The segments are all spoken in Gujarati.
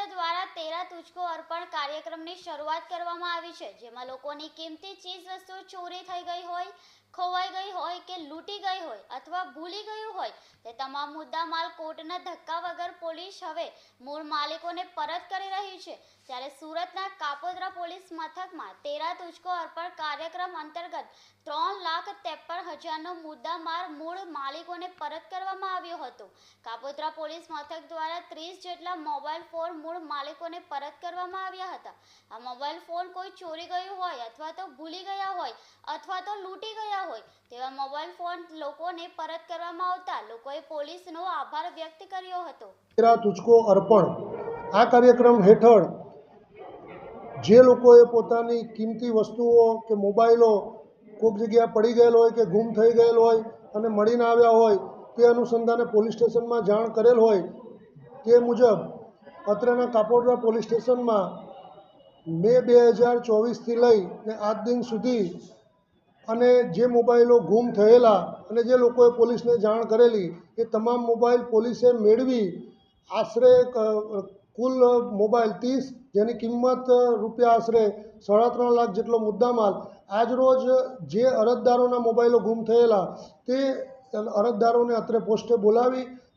તેરા તુચકો અર્પણ કાર્યક્રમની શરૂઆત કરવામાં આવી છે, જેમાં લોકોની કિંમતી ચીજ વસ્તુઓ ચોરી થઈ ગઈ હોય, ખોવાઈ ગઈ હોય કે લૂંટી હોય અથવા ભૂલી ગયું હોય, તે તમામ મુદ્દા માલ કોર્ટના ધક્કા વગર પોલીસ હવે મૂળ માલિકોને પરત કરી રહી છે. ત્યારે સુરતના કાપોદ્રા પોલીસ મથકમાં તેરા તુચકો અર્પણ કાર્યક્રમ અંતર્ગત ત્રણ લાખ ત્રેપન હજારનો મુદ્દામાર મૂળ માલિકોને પરત કરવામાં આવ્યો હતો. કાપોદ્રા પોલીસ મથક દ્વારા ત્રીસ જેટલા મોબાઈલ ફોન મૂળ માલિકોને પરત કરવામાં આવ્યા હતા. આ મોબાઈલ ફોન કોઈ ચોરી ગયું હોય અથવા તો ભૂલી ગયા હોય અથવા તો લૂંટી ગયા હોય, તેવા મોબાઈલ ફોન લોકોને પરત કરવામાં આવતા લોકોએ પોલીસનો આભાર વ્યક્ત કર્યો હતો. તેરા તુચકો અર્પણ. આ કાર્યક્રમ હેઠળ જે લોકોએ પોતાની કિંમતી વસ્તુઓ કે મોબાઈલો કોઈક જગ્યાએ પડી ગયેલ હોય કે ગુમ થઈ ગયેલ હોય અને મળીને આવ્યા હોય તે અનુસંધાને પોલીસ સ્ટેશનમાં જાણ કરેલ હોય તે મુજબ અત્રેના કાપોડરા પોલીસ સ્ટેશનમાં મે બે હજાર ચોવીસથી લઈ ને આજ દિન સુધી અને જે મોબાઈલો ગુમ થયેલા અને જે લોકોએ પોલીસને જાણ કરેલી, એ તમામ મોબાઈલ પોલીસે મેળવી. આશરે કુલ મોબાઈલ ત્રીસ, જેની કિંમત રૂપિયા આશરે સાડા ત્રણ લાખ જેટલો મુદ્દામાલ. આજરોજ જે અરજદારોના મોબાઈલો ગુમ થયેલા, તે અરજદારોને અત્રે પોસ્ટે બોલાવી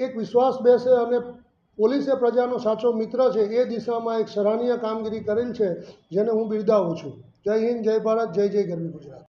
એક વિશ્વાસ બેસે અને પોલીસે પ્રજાનો સાચો મિત્ર છે, એ દિશામાં એક સરાહનીય કામગીરી કરેલ છે, જેને હું બિરદાવું છું. જય હિન્દ, જય ભારત, જય જય ગરવી ગુજરાત.